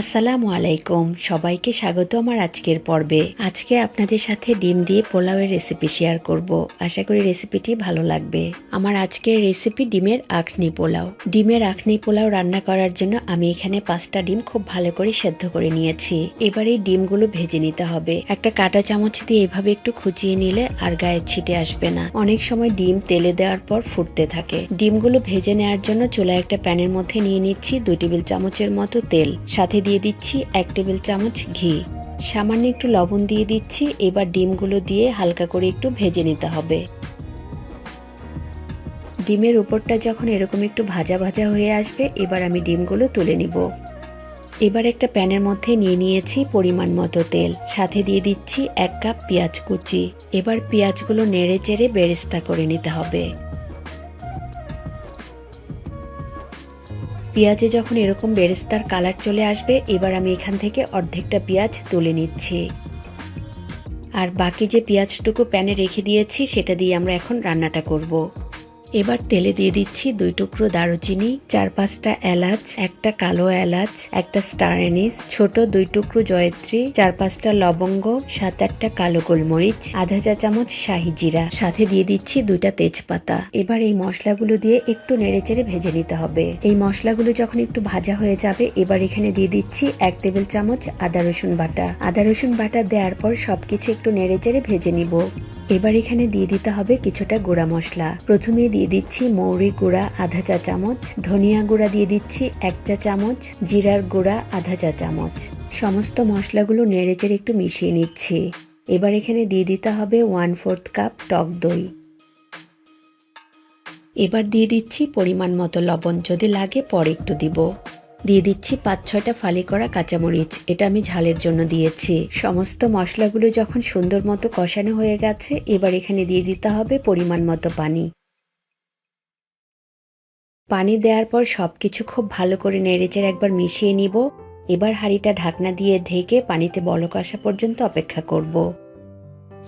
আসসালামু আলাইকুম। সবাইকে স্বাগত আমার আজকের পর্বে। আজকে আপনাদের সাথে ডিম দিয়ে পোলাওয়ের রেসিপি শেয়ার করব। আশা করি রেসিপিটি ভালো লাগবে। আমার আজকের রেসিপি ডিমের আখনি পোলাও। ডিমের আখনি পোলাও রান্না করার জন্য আমি এখানে পাঁচটা ডিম খুব ভালো করে সেদ্ধ করে নিয়েছি। এবার এই ডিমগুলো ভেজে নিতে হবে। একটা কাঁটা চামচ দিয়ে এভাবে একটু খুচিয়ে নিলে আর গায়ে ছিটে আসবে না। অনেক সময় ডিম তেলে দেওয়ার পর ফুটতে থাকে। ডিমগুলো ভেজে নেওয়ার জন্য চুলায় একটা প্যানের মধ্যে নিয়ে নিচ্ছি দুই টেবিল চামচের মতো তেল। সাথে দিয়ে দিচ্ছি এক টেবিল চামচ ঘি। সামান্য একটু লবণ দিয়ে দিচ্ছি, এবার ডিমগুলো দিয়ে হালকা করে একটু ভেজে নিতে হবে। ডিমের উপরটা যখন এরকম একটু ভাজা ভাজা হয়ে আসবে, এবার আমি ডিমগুলো তুলে নিব। এবার একটা প্যানের মধ্যে নিয়ে নিয়েছি পরিমাণ মতো তেল। সাথে দিয়ে দিচ্ছি এক কাপ পেঁয়াজ কুচি। এবার পেঁয়াজগুলো নেড়ে চেড়ে বেরেস্তা করে নিতে হবে। পেঁয়াজে যখন এরকম বেরেস্তার কালার চলে আসবে, এবার আমি এখান থেকে অর্ধেকটা পেঁয়াজ তুলে নিচ্ছি আর বাকি যে পেঁয়াজটুকু প্যানে রেখে দিয়েছি, সেটা দিয়ে আমরা এখন রান্নাটা করব। এবার তেলে দিয়ে দিচ্ছি দুই টুকরো দারুচিনি, চার পাঁচটা এলাচ, একটা কালো এলাচ, একটা স্টার এনিস ছোট দুই টুকরো জয়ত্রী, চার পাঁচটা লবঙ্গ, সাত একটা কালো গোলমরিচ, আধা চা চামচ শাহি জিরা। সাথে দিয়ে দিচ্ছি দুইটা তেজপাতা। এবার এই মশলাগুলো দিয়ে একটু নেড়েচেড়ে ভেজে নিতে হবে। এই মশলাগুলো যখন একটু ভাজা হয়ে যাবে, এবার এখানে দিয়ে দিচ্ছি এক টেবিল চামচ আদা রসুন বাটা। আদা রসুন বাটা দেওয়ার পর সবকিছু একটু নেড়েচেড়ে ভেজে নিব। এবার এখানে দিয়ে দিতে হবে কিছুটা গুঁড়া মশলা। প্রথমে দিয়ে দিচ্ছি মৌরি গুঁড়া আধা চা চামচ, ধনিয়া গুঁড়া দিয়ে দিচ্ছি এক চা চামচ, জিরার গুঁড়া আধা চা চামচ। সমস্ত মশলাগুলো নেড়েচেড়ে একটু মিশিয়ে নিচ্ছি। এবার এখানে দিয়ে দিতে হবে ওয়ান ফোর্থ কাপ টক দই। এবার দিয়ে দিচ্ছি পরিমাণ মতো লবণ, যদি লাগে পরে একটু দিব। দিয়ে দিচ্ছি পাঁচ ছয়টা ফালি করা কাঁচামরিচ, এটা আমি ঝালের জন্য দিয়েছি। সমস্ত মশলাগুলো যখন সুন্দর মতো কষানো হয়ে গেছে, এবার এখানে দিয়ে দিতে হবে পরিমাণ মতো পানি। পানি দেওয়ার পর সব কিছু খুব ভালো করে নেড়েচেড়ে একবার মিশিয়ে নিব। এবার হাঁড়িটা ঢাকনা দিয়ে ঢেকে পানিতে বলক আসা পর্যন্ত অপেক্ষা করব।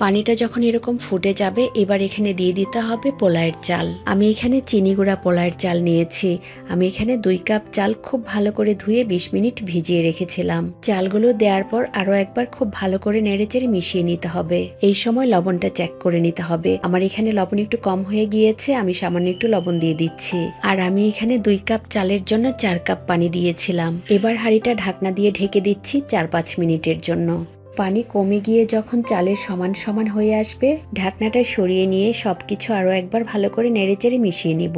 পানিটা যখন এরকম ফুটে যাবে, এবার এখানে দিয়ে দিতে হবে পোলায়ের চাল। আমি এখানে চিনি গুঁড়া পোলায়ের চাল নিয়েছি। আমি এখানে দুই কাপ চাল খুব ভালো করে ধুয়ে বিশ মিনিট ভিজিয়ে রেখেছিলাম। চালগুলো দেওয়ার পর আরও একবার খুব ভালো করে নেড়েচেড়ে মিশিয়ে নিতে হবে। এই সময় লবণটা চেক করে নিতে হবে। আমার এখানে লবণ একটু কম হয়ে গিয়েছে, আমি সামান্য একটু লবণ দিয়ে দিচ্ছি। আর আমি এখানে দুই কাপ চালের জন্য চার কাপ পানি দিয়েছিলাম। এবার হাঁড়িটা ঢাকনা দিয়ে ঢেকে দিচ্ছি চার পাঁচ মিনিটের জন্য। পানি কমে গিয়ে যখন চালের সমান সমান হয়ে আসবে, ঢাকনাটা সরিয়ে নিয়ে সবকিছু আরও একবার ভালো করে নেড়েচেড়ে মিশিয়ে নিব।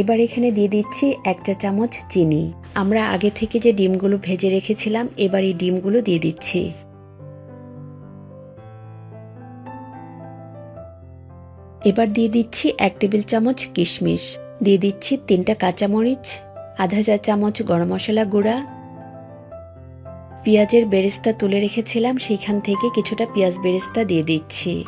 এবার এখানে দিয়ে দিচ্ছি এক চা চামচ চিনি। আমরা আগে থেকে যে ডিমগুলো ভেজে রেখেছিলাম, এবার এই ডিমগুলো দিয়ে দিচ্ছি। এবার দিয়ে দিচ্ছি এক টেবিল চামচ কিশমিশ। দিয়ে দিচ্ছি তিনটা কাঁচামরিচ, আধা চা চামচ গরম মশলা গুঁড়া পেঁয়াজের বেরেস্তা তুলে রেখেছিলাম, সেইখান থেকে কিছুটা পেঁয়াজ বেরেস্তা দিয়ে দিচ্ছি।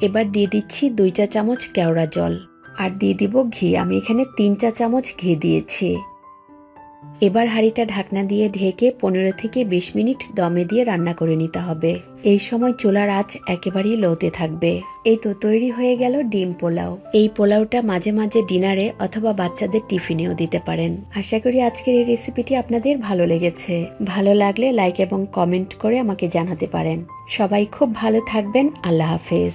এবার দিয়ে দিচ্ছি দুই চা চামচ কেওড়া জল। আর দিয়ে দিব ঘি। আমি এখানে তিন চা চামচ ঘি দিয়েছি। এবার হাঁড়িটা ঢাকনা দিয়ে ঢেকে পনেরো থেকে বিশ মিনিট দমে দিয়ে রান্না করে নিতে হবে। এই সময় চুলার আঁচ একেবারেই লোতে থাকবে। এই তো তৈরি হয়ে গেল ডিম পোলাও। এই পোলাওটা মাঝে মাঝে ডিনারে অথবা বাচ্চাদের টিফিনেও দিতে পারেন। আশা করি আজকের এই রেসিপিটি আপনাদের ভালো লেগেছে। ভালো লাগলে লাইক এবং কমেন্ট করে আমাকে জানাতে পারেন। সবাই খুব ভালো থাকবেন। আল্লাহ হাফেজ।